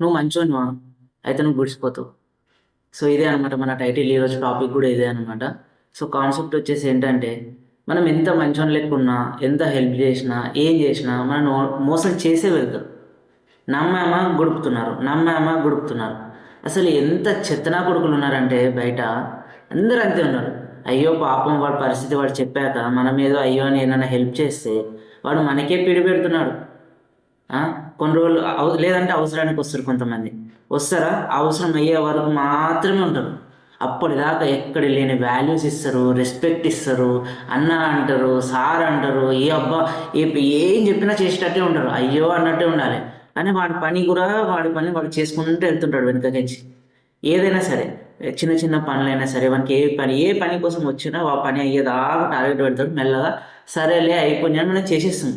నువ్వు మంచోనివా? అయితే నువ్వు గుడిసిపోతావు. సో ఇదే అనమాట మన టైటిల్ ఈరోజు టాపిక్ కూడా ఇదే అనమాట సో కాన్సెప్ట్ వచ్చేసి ఏంటంటే మనం ఎంత మంచోని లెక్కున్నా ఎంత హెల్ప్ చేసినా ఏం చేసినా మనం మోసం చేసే వెళ్తారు. నమ్మామా గుడుపుతున్నారు నమ్మామా గుడుపుతున్నారు. అసలు ఎంత చెత్తనా కొడుకులు ఉన్నారంటే బయట అందరూ అంతే ఉన్నారు. అయ్యో పాపం వాడి పరిస్థితి వాడు చెప్పాక మనం ఏదో అయ్యో అని ఏదైనా హెల్ప్ చేస్తే వాడు మనకే పిడి పెడుతున్నాడు. కొన్ని రోజులు లేదంటే అవసరానికి వస్తారు కొంతమంది. వస్తారా? అవసరం అయ్యే వరకు మాత్రమే ఉంటారు. అప్పటిదాకా ఎక్కడ లేని వాల్యూస్ ఇస్తారు రెస్పెక్ట్ ఇస్తారు అన్న అంటారు సార్ అంటారు ఏ అబ్బా ఏ ఏం చెప్పినా చేసేటట్టే ఉంటారు. అయ్యో అన్నట్టే ఉండాలి. కానీ వాడి పని కూడా వాడి పని వాడు చేసుకుంటూ వెళ్తుంటాడు వెనుకకించి ఏదైనా సరే చిన్న చిన్న పనులైనా సరే మనకి ఏ పని ఏ పని కోసం వచ్చినా ఆ పని అయ్యేదాకా టార్గెట్ పెడతాడు. మెల్లగా సరేలే అయిపోయినా మనం చేసేస్తాం.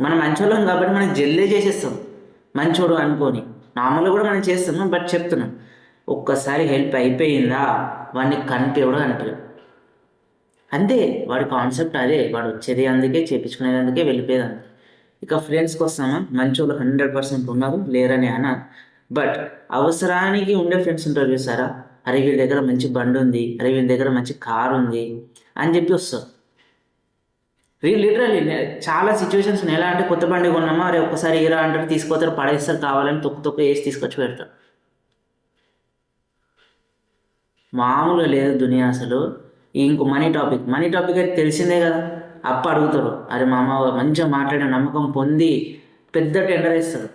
మనం మంచోళ్ళం కాబట్టి మనం జల్లే చేసేస్తాం. మంచోడు అనుకొని. నార్మల్గా కూడా మనం చేస్తున్నాం బట్ చెప్తున్నాం. ఒక్కసారి హెల్ప్ అయిపోయిందా? వాడిని కనిపించడం కనిపించడు అంతే వాడి కాన్సెప్ట్ అదే. వాడు వచ్చేది అందుకే చేపించుకునేది అందుకే వెళ్ళిపోయేది అందుకే ఇక ఫ్రెండ్స్కి వస్తామా మంచోళ్ళు హండ్రెడ్ పర్సెంట్ ఉన్నారు లేరని అన? బట్ అవసరానికి ఉండే ఫ్రెండ్స్ ఉంటారు చూసారా? అరే వీళ్ళ దగ్గర మంచి బండి ఉంది. అరే వీళ్ళ దగ్గర మంచి కార్ ఉంది. అని చెప్పి వస్తారు. లిటరలీ చాలా సిచ్యువేషన్స్ ఉన్నాయి. ఎలా అంటే కొత్త బండి కొన్నామా? అరే ఒక్కసారి ఇరా అంటారు తీసుకొస్తారు పడేస్తారు కావాలని తొక్కు తొక్కు వేసి తీసుకొచ్చి పెడతారు. మామూలుగా లేదు దునియా అసలు. ఇంకో మనీ టాపిక్ మనీ టాపిక్ అయితే తెలిసిందే కదా. అప్ప అడుగుతారు అరే మామ మంచిగా మాట్లాడే నమ్మకం పొంది పెద్ద టెండర్ వేస్తాడు.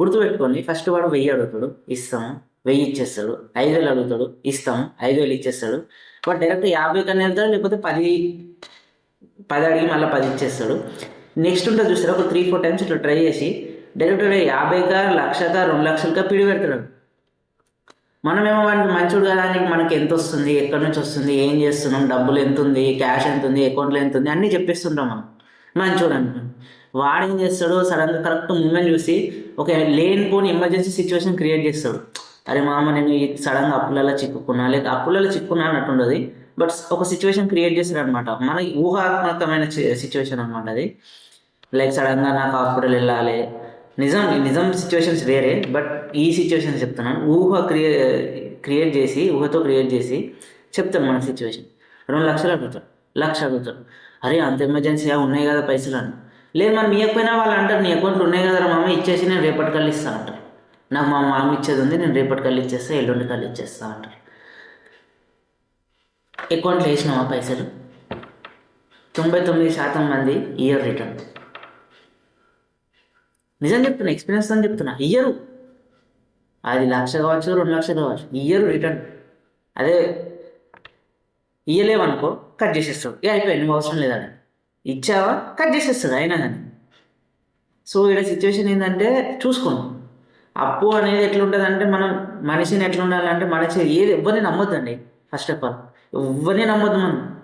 గుర్తుపెట్టుకోండి ఫస్ట్ వాడు వెయ్యి అడుగుతాడు ఇస్తాము వెయ్యి ఇచ్చేస్తాడు. ఐదు వేలు అడుగుతాడు ఇస్తాము ఐదు వేలు ఇచ్చేస్తాడు. వాడు డైరెక్ట్ యాభై కన్నా వెళ్తాడు లేకపోతే పది పది అడిగి మళ్ళీ పది ఇచ్చేస్తాడు. నెక్స్ట్ ఉంటుంది చూస్తారా ఒక త్రీ ఫోర్ టైమ్స్ ఇట్లా ట్రై చేసి డైరెక్ట్ యాభైగా లక్షగా రెండు లక్షలుగా పిడి పెడతాడు మనమేమో వాడికి మంచోడు కదా అని మనకి ఎంత వస్తుంది ఎక్కడి నుంచి వస్తుంది ఏం చేస్తున్నాం డబ్బులు ఎంత ఉంది క్యాష్ ఎంత ఉంది అకౌంట్లో ఎంత ఉంది అన్నీ చెప్పేస్తుంటాం మనం. మంచోడు అనుకుని వాడు ఏం చేస్తాడు సడన్గా కరెక్ట్ మూమెంట్ చూసి ఒక లేనిపోని ఎమర్జెన్సీ సిచ్యువేషన్ క్రియేట్ చేస్తాడు. అరే మామ నేను సడన్గా అప్పులలో చిక్కుకున్నా లేక అప్పులలో చిక్కుకున్నా అన్నట్టు ఉండదు. బట్ ఒక సిచ్యువేషన్ క్రియేట్ చేశారు అనమాట మనకి ఊహాత్మకమైన సిచ్యువేషన్ అనమాట అది. లైక్ సడన్గా నాకు హాస్పిటల్ వెళ్ళాలి. నిజం నిజం సిచ్యువేషన్స్ వేరే బట్ ఈ సిచ్యువేషన్ చెప్తున్నాను. ఊహ క్రియే క్రియేట్ చేసి ఊహతో క్రియేట్ చేసి చెప్తాను మన సిచ్యువేషన్ రెండు లక్షలు అడుగుతాడు లక్ష అడుగుతాడు అరే అంత ఎమర్జెన్సీగా ఉన్నాయి కదా పైసలు అని. లేదు మనం ఇవ్వకపోయినా వాళ్ళు అంటారు నీ అకౌంట్లో ఉన్నాయి కదా మామ ఇచ్చేసి నేను రేపటి కల్లా ఇస్తా అంటారు. నాకు మా మామ ఇచ్చేది ఉంది నేను రేపటి కల్లా ఇచ్చేస్తా ఎల్లుండి కల్లా ఇచ్చేస్తా అంటారు. అకౌంట్లో వేసినావా పైసలు తొంభై తొమ్మిది శాతం మంది ఇయర్ రిటర్న్. నిజం చెప్తున్నా ఎక్స్పీరియన్స్ అని చెప్తున్నా ఇయ్యరు. అది లక్ష కావచ్చు రెండు లక్షలు కావచ్చు ఇయ్యరు రిటర్న్. అదే ఇయ్యలేవనుకో కట్ చేసేస్తావు. ఇక అయిపోయింది నువ్వు అవసరం లేదని ఇచ్చావా కట్ చేసేస్తుంది అయినా కానీ. సో ఇక్కడ సిచ్యువేషన్ ఏంటంటే చూసుకోండి అప్పు అనేది ఎట్లుంటుంది అంటే మనం మనిషిని ఎట్లా ఉండాలంటే మనిషి ఏది ఎవరిని నమ్మొద్దండి ఫస్ట్ ఆఫ్ ఆల్ ఎవరిని నమ్మద్దు మనం.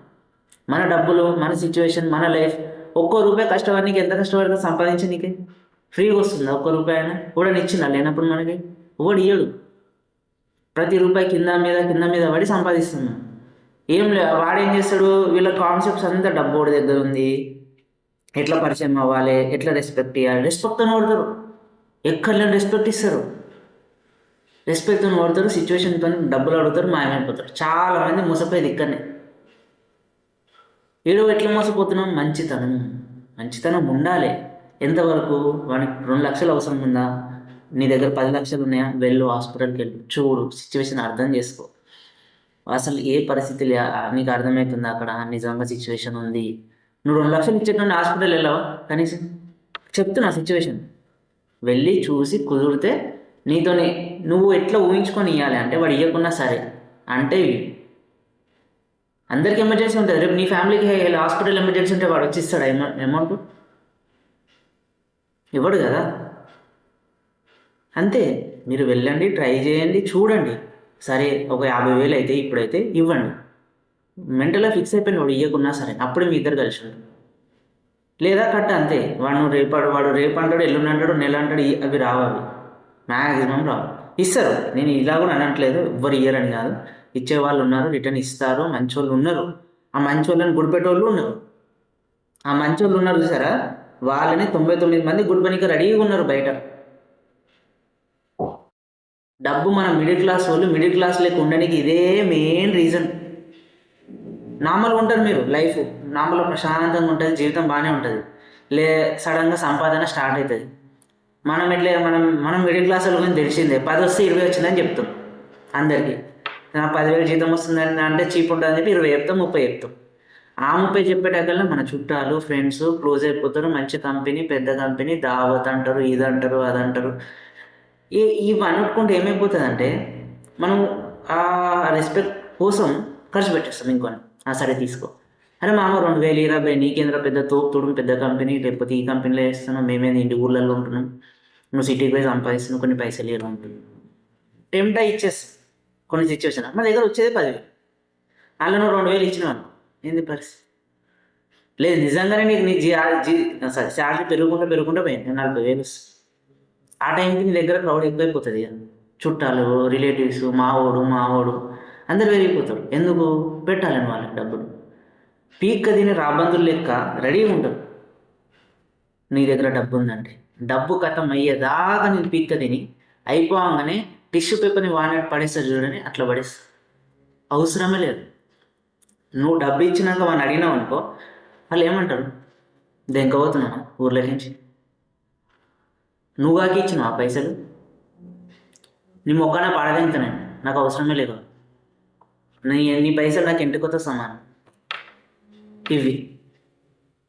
మన డబ్బులు మన సిచ్యువేషన్ మన లైఫ్ ఒక్కో రూపాయి కష్టపడి ఎంత కష్టపడితే సంపాదించి నీకే. ఫ్రీగా వస్తుంది? ఒక్క రూపాయి అయినా? కూడా ఇచ్చిందా లేనప్పుడు మనకి. ఒకటి ఇయ్యడు. ప్రతి రూపాయి కింద మీద కింద మీద పడి సంపాదిస్తున్నాం. ఏం లే వాడేం చేస్తాడు? వీళ్ళ కాన్సెప్ట్స్ అంతా డబ్బు వాడి దగ్గర ఉంది. ఎట్లా పరిచయం అవ్వాలి? ఎట్లా రెస్పెక్ట్ ఇవ్వాలి రెస్పెక్ట్ అని వాడతారు ఎక్కడ లేని రెస్పెక్ట్ ఇస్తారు? రెస్పెక్ట్తో వాడతారు సిచ్యువేషన్తో డబ్బులు అడుగుతారు మాయమైపోతారు. చాలా మంది మోసపోయేది ఇక్కడనే. ఏడో ఎట్లా మోసపోతున్నాం? మంచితనం. మంచితనం ఉండాలి. ఎంతవరకు? వానికి రెండు లక్షలు అవసరం ఉందా? నీ దగ్గర పది లక్షలు ఉన్నాయా? వెళ్ళు హాస్పిటల్కి వెళ్ళు. చూడు సిచ్యువేషన్ అర్థం చేసుకో. అసలు ఏ పరిస్థితి లే నీకు అర్థమవుతుంది అక్కడ? నిజంగా సిచ్యువేషన్ ఉంది. నువ్వు రెండు లక్షలు ఇచ్చేటువంటి హాస్పిటల్ వెళ్ళావా? కనీసం. చెప్తున్నా సిచ్యువేషన్ వెళ్ళి చూసి కుదిరితే నీతోని నువ్వు ఎట్లా ఊహించుకొని ఇవ్వాలి అంటే వాడు ఇవ్వకున్నా సరే. అంటే అందరికి ఎమర్జెన్సీ ఉంటుంది. రేపు నీ ఫ్యామిలీకి హాస్పిటల్ ఎమర్జెన్సీ ఉంటే వాడు వచ్చి ఇస్తాడు అమౌంట్ ఇవ్వడు కదా. అంతే. మీరు వెళ్ళండి ట్రై చేయండి చూడండి. సరే ఒక యాభై వేలు అయితే ఇప్పుడైతే ఇవ్వండి. మెంటల్గా ఫిక్స్ అయిపోయిన వాడు ఇవ్వకున్నా సరే. అప్పుడు మీ ఇద్దరు కలిసి లేదా కట్ట అంతే. వాడు రేపాడు వాడు రేపు అంటాడు ఎల్లుండి అంటాడు నెల అంటాడు అవి రావాలి మ్యాక్సిమం రావు ఇస్తారు. నేను ఇలా కూడా అనట్లేదు. ఎవ్వరు ఇయ్యరని కాదు. ఇచ్చే వాళ్ళు ఉన్నారు. రిటర్న్ ఇస్తారు. మంచి వాళ్ళు ఉన్నారు. ఆ మంచి వాళ్ళని గుడిపెట్టేవాళ్ళు ఉన్నారు. ఆ మంచి వాళ్ళు ఉన్నారు చూసారా? వాళ్ళని తొంభై తొమ్మిది మంది గుడ్ పనికి రెడీగా ఉన్నారు బయట. డబ్బు మన మిడిల్ క్లాస్ వాళ్ళు మిడిల్ క్లాస్ లేక ఉండడానికి ఇదే మెయిన్ రీజన్. నార్మల్గా ఉంటారు మీరు. లైఫ్ నార్మల్గా ప్రశాంతంగా ఉంటుంది. జీవితం బాగానే ఉంటుంది. లే సడన్గా సంపాదన స్టార్ట్ అవుతుంది. మనం ఎట్లే మనం మనం మిడిల్ క్లాస్ వాళ్ళ గురించి తెలిసిందే. పది వస్తే ఇరవై వచ్చిందని చెప్తాం అందరికీ. నాకు పదివేలు జీతం వస్తుందని అంటే చీప్ ఉంటుందని చెప్పి ఇరవై చెప్తాం ముప్పై చెప్తాం. ఆ ముప్పై చెప్పేటకల్లా మన చుట్టాలు ఫ్రెండ్స్ క్లోజ్ అయిపోతారు మంచి కంపెనీ పెద్ద కంపెనీ దావత్ అంటారు ఇది అంటారు అది అంటారు. ఈ ఇవి అనుకుంటే ఏమైపోతుంది అంటే మనం ఆ రెస్పెక్ట్ కోసం ఖర్చు పెట్టేస్తాం ఇంకొని. ఆ సరే తీసుకో. అరే మామ రెండు వేలు ఇరవై నీకేంద్ర పెద్ద తోపు తోడు పెద్ద కంపెనీ లేకపోతే ఈ కంపెనీలో వేస్తున్నాం మేమేది ఇంటి ఊళ్ళల్లో ఉంటున్నాం? నువ్వు సిటీకి పోయి సంపాదిస్తున్నావు కొన్ని పైసలు ఇవ్వడం ఉంటుంది టెంప్ట్ అయి ఇచ్చేస్తాం కొన్ని సిచ్యువేషన్ మా దగ్గర వచ్చేది పదివేలు. అలా నువ్వు రెండు వేలు ఇచ్చినావు ఏంది పరిస్థితి? లేదు నిజంగానే నీకు నీ జీ జీ సారీ శాలరీ పెరుగుకుంటూ పెరుగుకుంటూ పోయింది. నలభై వేలు వస్తుంది. ఆ టైంకి నీ దగ్గర క్రౌడ్ ఎక్కువైపోతుంది ఇక చుట్టాలు రిలేటివ్స్ మావోడు మావోడు అందరు పెరిగిపోతారు. ఎందుకు? పెట్టాలని వాళ్ళకి డబ్బులు. పీక్ దీని రాబందులు లెక్క రెడీగా ఉంటారు నీ దగ్గర డబ్బు ఉందంటే. డబ్బు కథం అయ్యేదాకా నేను పీక్క తిని అయిపోగానే టిష్యూ పేపర్ని వాడినట్టు పడేస్తారు చూడని అట్లా పడేస్తా. అవసరమే లేదు. నువ్వు డబ్బు ఇచ్చినాక వాడిని అడిగినావు అనుకో వాళ్ళు ఏమంటారు? దెంకపోతున్నావా ఊర్లో నుంచి. నువ్వు కాకి ఇచ్చినావు ఆ పైసలు? నీ మొక్కన పాడదెంత నాకు అవసరమే లేదు. నీ నీ పైసలు నాకు ఇంటికొత్త సమానం. ఇవి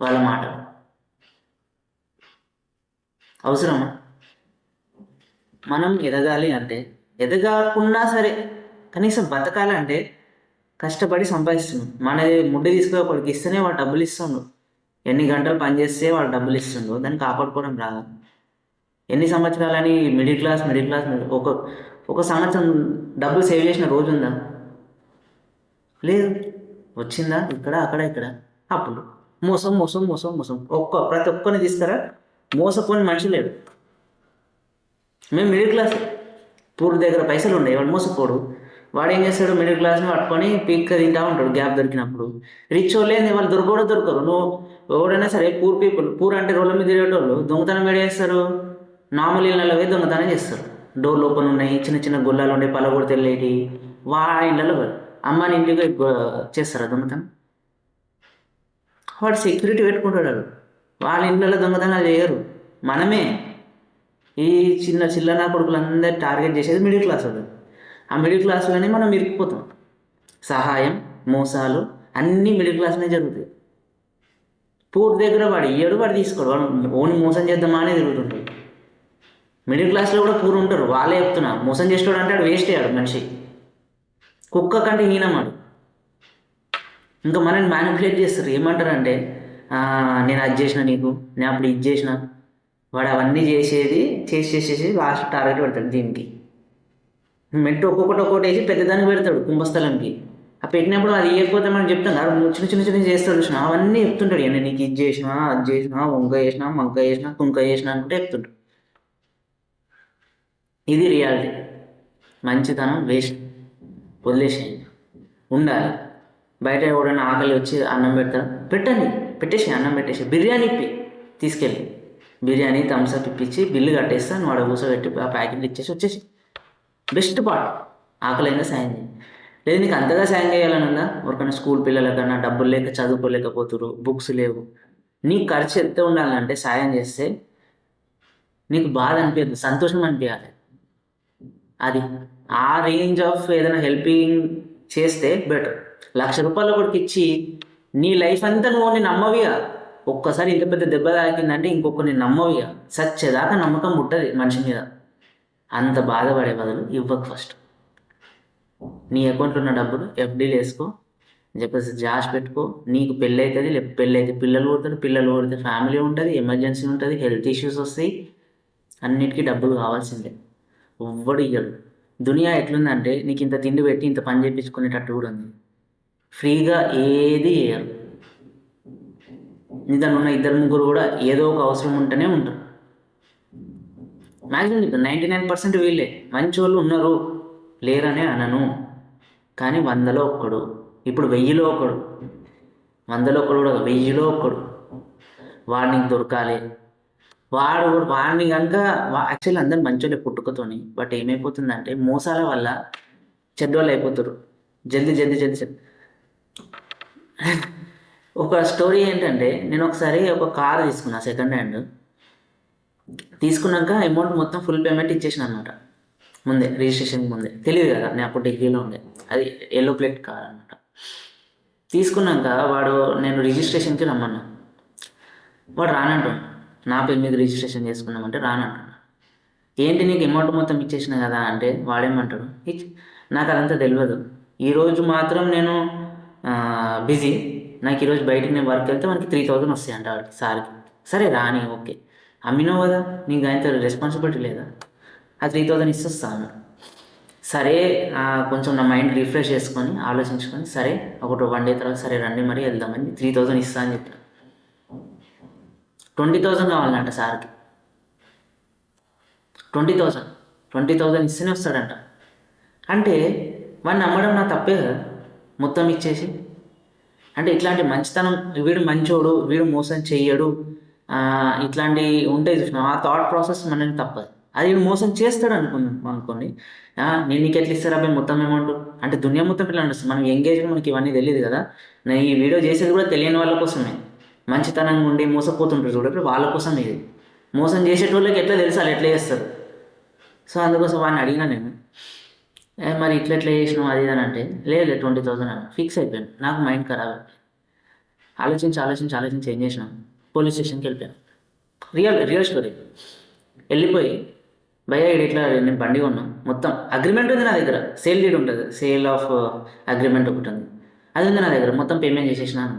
వాళ్ళ మాటలు. అవసరమా? మనం ఎదగాలి అంటే ఎదగాకున్నా సరే కనీసం బతకాలంటే కష్టపడి సంపాదిస్తున్నాం. మన ముడ్డి తీసుకుని ఒకడికి ఇస్తేనే వాడు డబ్బులు ఇస్తుండు. ఎన్ని గంటలు పనిచేస్తే వాడు డబ్బులు ఇస్తుండు. దాన్ని కాపాడుకోవడం రాదు? ఎన్ని సంవత్సరాలని మిడిల్ క్లాస్ మిడిల్ క్లాస్ ఒక ఒక సంవత్సరం డబ్బులు సేవ్ చేసిన రోజు ఉందా? లేదు. వచ్చిందా? ఇక్కడ అక్కడ ఇక్కడ. అప్పులు మోసం మోసం మోసం మోసం. ఒక్క ప్రతి ఒక్కరిని తీసుకురా. మోసపోని మనిషి లేడు. మేము మిడిల్ క్లాస్ పూర్ దగ్గర పైసలు ఉండే వాడు మోసపోడు. వాడు ఏం చేస్తాడు? మిడిల్ క్లాస్ని పట్టుకొని పీక్ తింటా ఉంటాడు గ్యాప్ దొరికినప్పుడు. రిచ్ వాళ్ళేంది వాళ్ళు దొరకడం దొరకరు. నువ్వు ఎవడైనా సరే పూర్ పీపుల్ పూర్ అంటే రోడ్ల మీద తిరిగేటోళ్ళు దొంగతనం వేడేస్తారు చేస్తారు? నార్మల్ ఇళ్ళలో పోయి దొంగతనం చేస్తారు. డోర్లు ఓపెన్ ఉన్నాయి. చిన్న చిన్న గుల్లాలు ఉండే పలగొడితే వెళ్ళేటి వా ఇళ్ళలో అమ్మని ఇంటికి చేస్తారు చేస్తారా దొంగతనం? వాడు సెక్యూరిటీ పెట్టుకుంటాడు వాడు. వాళ్ళ ఇంట్లో దొంగతనాలు చేయరు. మనమే ఈ చిన్న చిల్లన కొడుకులందరూ టార్గెట్ చేసేది మిడిల్ క్లాస్ వాళ్ళు. ఆ మిడిల్ క్లాస్లోనే మనం ఇరుక్కుపోతాం. సహాయం మోసాలు అన్నీ మిడిల్ క్లాస్లోనే జరుగుతాయి. పూర్తి దగ్గర వాడు ఇయ్యడు వాడు తీసుకోడు. వాడు ఓన్ మోసం చేద్దామా అనే తిరుగుతుంటాడు మిడిల్ క్లాస్లో కూడా పూర్ ఉంటారు. వాళ్ళే చెప్తున్నా మోసం చేసేవాడు అంటే వాడు వేస్ట్ అయ్యాడు మనిషి. కుక్క కంటే హీనమాడు ఇంకా మనల్ని మ్యానిపులేట్ చేస్తారు. ఏమంటారంటే నేను అది చేసిన నీకు నేను అప్పుడు ఇది చేసిన. వాడు అవన్నీ చేసేది చేసి చేసేసి లాస్ట్ టార్గెట్ పెడతాడు దీనికి. మెట్టు ఒక్కొక్కటి ఒక్కొక్కటి వేసి పెద్దదానికి పెడతాడు కుంభస్థలంకి. ఆ పెట్టినప్పుడు అది ఇవ్వకపోతే మనం చెప్తాం కదా చిన్న చిన్న చిన్న చేస్తాడు చూసిన. అవన్నీ చెప్తుంటాడు నేను నీకు ఇది చేసిన అది చేసినా వంక చేసినా మంక చేసినా కుంక చేసినా అనుకుంటే చెప్తుంటాడు. ఇది రియాలిటీ మంచితనం వేస్ట్ వదిలేసేయండి. ఉండాలి. బయట ఎవడైనా ఆకలి వచ్చి అన్నం పెడతారు? పెట్టండి. పెట్టేసి అన్నం పెట్టేసి బిర్యానీ ఇప్పి తీసుకెళ్ళి. బిర్యానీ థమ్స్అప్ ఇప్పించి బిల్లు కట్టేస్తాను వాడు కూసోబెట్టి కూర్చోబెట్టి ఆ ప్యాకెట్లు ఇచ్చేసి వచ్చేసి. Best part. ఆకలైనా సాయం చేయి. లేదు నీకు అంతగా సాయం చేయాలని ఉందా? ఎవరికైనా స్కూల్ పిల్లలకన్నా డబ్బులు లేక చదువుకోలేకపోతురు బుక్స్ లేవు. నీకు ఖర్చు ఎంత ఉండాలంటే సాయం చేస్తే నీకు బాధ అనిపించదు సంతోషం అనిపించాలి అది. ఆ రేంజ్ ఆఫ్ ఏదైనా హెల్పింగ్ చేస్తే బెటర్. లక్ష రూపాయలు ఒకటికి ఇచ్చి నీ లైఫ్ అంతా నువ్వు నేను నమ్మవిగా? ఒక్కసారి ఇంత పెద్ద దెబ్బ తాకిందంటే ఇంకొకరిని నమ్మవిగా? సచ్చేదాకా నమ్మకం ముట్టది మనిషి మీద. అంత బాధపడే బదులు ఇవ్వకు ఫస్ట్ నీ అకౌంట్లో ఉన్న డబ్బులు ఎఫ్డీలు వేసుకో. చెప్పేసి జాష్ పెట్టుకో. నీకు పెళ్ళి అవుతుంది లేకపోతే పెళ్ళి అయితే పిల్లలు పుడతారు పిల్లలు కొడితే ఫ్యామిలీ ఉంటుంది ఎమర్జెన్సీ ఉంటుంది హెల్త్ ఇష్యూస్ వస్తాయి. అన్నిటికీ డబ్బులు కావాల్సిందే. ఎవ్వడు ఇయ్యడు. దునియా ఎట్లుందంటే నీకు ఇంత తిండి పెట్టి ఇంత పని చేయించుకునేటట్టు కూడా ఉంది. ఫ్రీగా ఏది చేయరు నీ ఉన్న ఇద్దరు ముగ్గురు కూడా ఏదో ఒక అవసరం ఉంటేనే ఉంటారు. మ్యాక్సిమం నైంటీ నైన్ పర్సెంట్ వీళ్ళే. మంచి వాళ్ళు ఉన్నారు లేరనే అనను. కానీ వందలో ఒక్కడు ఇప్పుడు వెయ్యిలో ఒకడు వందలో ఒకడు కూడా వెయ్యిలో ఒక్కడు. వాడిని దొరకాలి. వాడు కూడా వాడిని కనుక యాక్చువల్లీ అందరు మంచోళ్ళే పుట్టుకతోని. బట్ ఏమైపోతుందంటే మోసాల వల్ల చెడ్డోళ్ళు అయిపోతారు. జల్దీ జల్దీ జల్దీ జల్దీ. ఒక స్టోరీ ఏంటంటే నేను ఒకసారి ఒక కార్ తీసుకున్నా సెకండ్ హ్యాండ్ తీసుకున్నాక అమౌంట్ మొత్తం ఫుల్ పేమెంట్ ఇచ్చేసిన అనమాట ముందే రిజిస్ట్రేషన్ ముందే. తెలియదు కదా నేను అప్పుడు డిగ్రీలో ఉండే. అది ఎల్లో ప్లేట్ కార్ అనమాట. తీసుకున్నాక వాడు నేను రిజిస్ట్రేషన్కి రమ్మన్నా. వాడు రానంటాడు. నా పేరు మీద రిజిస్ట్రేషన్ చేసుకున్నామంటే రానంటాడు. ఏంటి నీకు అమౌంట్ మొత్తం ఇచ్చేసిన కదా అంటే వాడేమంటాడు? నాకు అదంతా తెలియదు ఈరోజు మాత్రం నేను బిజీ నాకు ఈరోజు బయటకు నేను వర్క్ వెళ్తే మనకి త్రీ థౌజండ్ వస్తాయి అంట వాడికి సార్కి. సరే రాని ఓకే. అమ్మినావు కదా నీకు ఆయనతో రెస్పాన్సిబిలిటీ లేదా? ఆ త్రీ థౌజండ్ ఇస్తాను సరే కొంచెం నా మైండ్ రిఫ్రెష్ చేసుకొని ఆలోచించుకొని సరే ఒకటి వన్ డే తర్వాత సరే రండి మరి వెళ్దామని త్రీ థౌజండ్ ఇస్తా అని చెప్పాను. ట్వంటీ థౌజండ్ కావాలంట సార్కి. ట్వంటీ థౌజండ్ ట్వంటీ థౌజండ్ ఇస్తేనే వస్తాడంట. అంటే వాడిని నమ్మడం నా తప్పే కదా. మొత్తం ఇచ్చేసి. అంటే ఇట్లాంటి మంచితనం వీడు మంచోడు వీడు మోసం చెయ్యడు ఇట్లాంటి ఉంటాయి చూసిన ఆ థాట్ ప్రాసెస్ మనని తప్పదు. అది వీడు మోసం చేస్తాడు అనుకున్నాం అనుకోండి. నేను నీకు ఎట్లా ఇస్తారా అబ్బాయి మొత్తం అమౌంట్ అంటే దునియా మొత్తం పిల్లలు నడుస్తుంది? మనం ఎంగేజ్ మనకి ఇవన్నీ తెలియదు కదా. నేను ఈ వీడియో చేసేది కూడా తెలియని వాళ్ళ కోసమే. మంచితనంగా ఉండి మోసపోతుంటారు చూడండి వాళ్ళ కోసం ఇది. మోసం చేసేటోళ్ళకి ఎట్లా తెలుసు వాళ్ళు ఎట్లా చేస్తారు? సో అందుకోసం వాడిని అడిగినా నేను. మరి ఇట్లా ఇట్లా చేసినావు అది ఇది అని అంటే లేదు ట్వంటీ థౌసండ్ అని ఫిక్స్ అయిపోయాను. నాకు మైండ్ ఖరాబ్. ఆలోచించి ఆలోచించి ఆలోచించి ఏం చేసినాం. పోలీస్ స్టేషన్కి వెళ్ళిపోయాను. రియల్ రియల్ స్టోరీ వెళ్ళిపోయి భయ్య ఇట్లా నేను బండి కొన్నాం. మొత్తం. అగ్రిమెంట్ ఉంది నా దగ్గర. సేల్ డీడ్ ఉంటుంది. సేల్ ఆఫ్ అగ్రిమెంట్ ఒకటి ఉంది. అది ఉంది నా దగ్గర. మొత్తం పేమెంట్ చేసేసినాను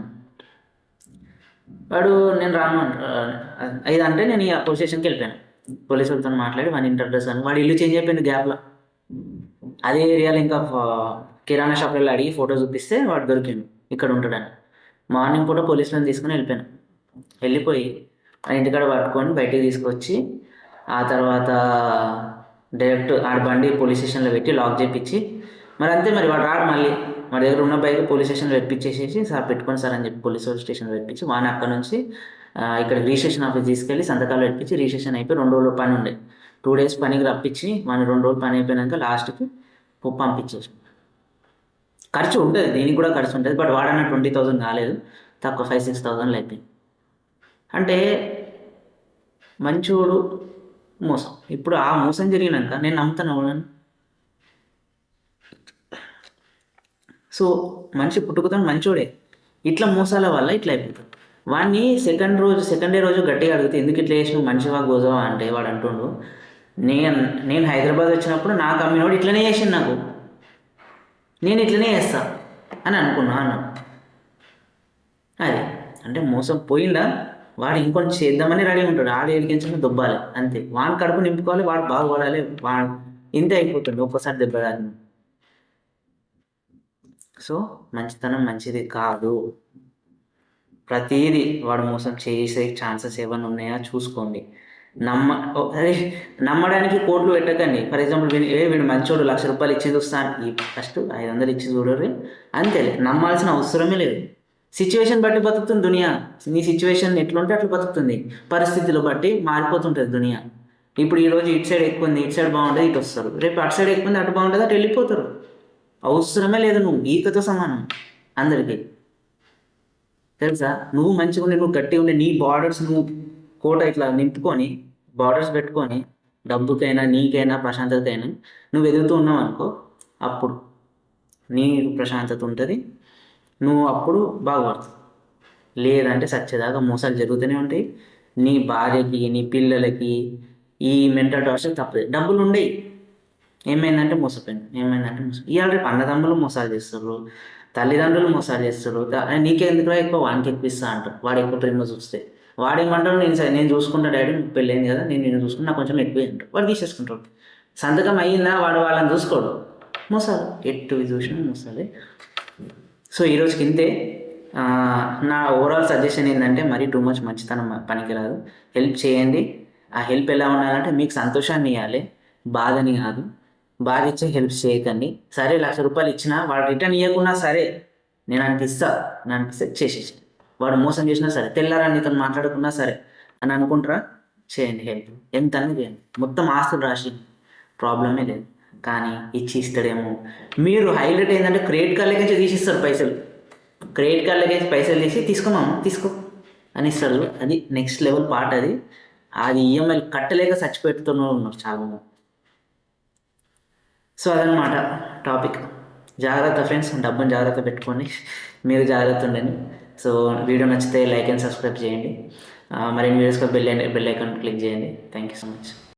వాడు నేను రాను ఇది అంటే నేను ఈ పోలీస్ స్టేషన్కి వెళ్ళిపోయాను. పోలీసులతో మాట్లాడి వాడి ఇంటర్ అడ్రస్ అని. వాడు ఇల్లు చేంజ్ అయిపోయింది గ్యాప్లో. అదే ఏరియాలో ఇంకా కిరాణా షాప్లలో అడిగి ఫోటో చూపిస్తే వాడు దొరికిండు ఇక్కడ ఉంటాడని మార్నింగ్ పూట పోలీసులను తీసుకుని వెళ్ళిపోయాను. వెళ్ళిపోయి ఆ ఇంటికాడ పట్టుకొని బయటికి తీసుకొచ్చి ఆ తర్వాత డైరెక్ట్ ఆడ బండి పోలీస్ స్టేషన్లో పెట్టి లాక్ చేపించి మరి అంతే మరి వాడు రాడు మళ్ళీ. మా దగ్గర ఉన్న బైక్ పోలీస్ స్టేషన్లో పెట్టించేసేసి సార్ పెట్టుకోండి సార్ అని చెప్పి పోలీస్ స్టేషన్లో పెట్టించి వాడిని అక్కడ నుంచి ఇక్కడ రిజిస్ట్రేషన్ ఆఫీస్ తీసుకెళ్ళి సంతకాలు పెట్టించి రిజిస్ట్రేషన్ అయిపోయి రెండు రోజులు పని ఉండే. టూ డేస్ పనికి రప్పించి మన రెండు రోజులు పని అయిపోయినాక లాస్ట్కి పంపించేసి. ఖర్చు ఉంటుంది దీనికి కూడా ఖర్చు ఉంటుంది బట్ వాడన్న ట్వంటీ థౌసండ్ కాలేదు తక్కువ ఫైవ్ సిక్స్ థౌసండ్లు అయిపోయింది. అంటే మంచోడు మోసం. ఇప్పుడు ఆ మోసం జరిగినాక నేను నమ్ముతాను ఎవడని సో మనిషి పుట్టుకతో మంచోడే. ఇట్లా మోసాల వల్ల ఇట్లా అయిపోతుంది వాడిని సెకండ్ రోజు సెకండ్ డే రోజు గట్టిగా అడిగితే ఎందుకు ఇట్లా చేసినావు మంచివా గోజవా అంటే వాడు అంటుండు. నేను నేను హైదరాబాద్ వచ్చినప్పుడు నాకు అమ్మినోడు ఇట్లనే చేసిండు నాకు. నేను ఇట్లనే చేస్తా అని అనుకున్నాను. అది అంటే మోసం పోయిందా వాడు ఇంకొంచెం చేద్దామని రెడీ ఉంటాడు. ఆడు ఎడికించిన దుబ్బాలి అంతే. వాడి కడుపు నింపుకోవాలి వాడు బాగుపడాలి వాడు ఇంతే అయిపోతుంది ఒక్కసారి దెబ్బ సో మంచితనం మంచిది కాదు. ప్రతిదీ వాడు మోసం చేసే ఛాన్సెస్ ఏమైనా ఉన్నాయా చూసుకోండి. నమ్మ అదే నమ్మడానికి కోట్లు పెట్టకండి. ఫర్ ఎగ్జాంపుల్ ఏ వీడు మంచోడు లక్ష రూపాయలు ఇచ్చి చూస్తాను ఈ ఫస్ట్ ఐదు వందలు ఇచ్చి చూడరు. అంతేలే నమ్మాల్సిన అవసరమే లేదు. సిచ్యువేషన్ బట్టి బతుకుతుంది దునియా. నీ సిచ్యువేషన్ ఎట్లుంటే అట్లా బతుకుతుంది. పరిస్థితులు బట్టి మారిపోతుంటుంది దునియా. ఇప్పుడు ఈరోజు ఇటు సైడ్ ఎక్కువ ఉంది ఇటు సైడ్ బాగుంటుంది ఇటు వస్తారు. రేపు అటు సైడ్ ఎక్కువ ఉంది అటు బాగుంటుంది అటు వెళ్ళిపోతారు. అవసరమే లేదు నువ్వు ఈకతో సమానం. అందరికీ. తెలుసా? నువ్వు మంచిగా ఉండి నువ్వు గట్టిగా ఉండి నీ బార్డర్స్ నువ్వు కోట ఇట్లా నింపుకొని బార్డర్స్ పెట్టుకొని డబ్బుకైనా నీకైనా ప్రశాంతతకైనా నువ్వు ఎదుగుతూ ఉన్నావు అనుకో అప్పుడు నీకు ప్రశాంతత ఉంటుంది. నువ్వు అప్పుడు బాగుపడుతుంది లేదంటే సచ్చేదాకా మోసాలు జరుగుతూనే ఉంటాయి. నీ భార్యకి నీ పిల్లలకి ఈ మెంటల్ టార్చర్ తప్పదు. డబ్బులు ఉండేవి ఏమైందంటే మోసపోయింది. ఏమైందంటే మోసం ఇవాళ రేపు అన్నదమ్ములు మోసాలు చేస్తారు తల్లిదండ్రులు మోసాలు చేస్తారు నీకెందుకు ఎక్కువ వానికి ఎక్కువ ఇస్తా అంటారు. వాడు ఎక్కువ ప్రేమ చూస్తే. వాడేమంటాడు నేను సరే నేను చూసుకుంటా డాడీ పెళ్ళైంది కదా నేను నేను చూసుకుంటా కొంచెం ఎక్కువ అంటాడు వాడు తీసేసుకుంటాడు. సంతకం అయ్యిందా వాడు వాళ్ళని చూసుకోడు. మోసాలు. ఎట్టు చూసినా మోసాలి. సో ఈరోజు కిందే నా ఓవరాల్ సజెషన్ ఏంటంటే మరీ టూ మచ్ మంచితనం పనికిరాదు. హెల్ప్ చేయండి. ఆ హెల్ప్ ఎలా ఉండాలంటే మీకు సంతోషాన్ని ఇవ్వాలి బాధని కాదు. బాధ ఇచ్చే హెల్ప్ చేయకండి. సరే లక్ష రూపాయలు ఇచ్చినా వాడు రిటర్న్ ఇవ్వకుండా సరే నేను అనిపిస్తా నేను అనిపిస్తే చేసేసి. వాడు మోసం చేసినా సరే తెల్లారా నీతో మాట్లాడుకున్నా సరే అని అనుకుంటారా? చేయండి హెల్ప్. ఎంత అని చేయండి మొత్తం ఆస్తులు రాసి ప్రాబ్లమే లేదు. కానీ ఇచ్చి ఇస్తాడేమో. మీరు హైలైట్ ఏంటంటే క్రెడిట్ కార్డ్ నుంచి తీసిస్తారు పైసలు. క్రెడిట్ కార్డ్ నుంచి పైసలు తీసి తీసుకున్నాము తీసుకో అని ఇస్తారు. అది నెక్స్ట్ లెవెల్ పార్ట్ అది. అది ఈఎంఐ కట్టలేక చచ్చిపెడుతున్న ఉన్నారు చాలామంది. సో అదనమాట టాపిక్ జాగ్రత్త ఫ్రెండ్స్ డబ్బుని జాగ్రత్త పెట్టుకొని మీరు జాగ్రత్త ఉండండి. సో వీడియో నచ్చితే లైక్ అండ్ సబ్స్క్రైబ్ చేయండి. మరిన్ని వీడియోస్కి బెల్ బెల్ ఐకాన్ క్లిక్ చేయండి. Thank you so much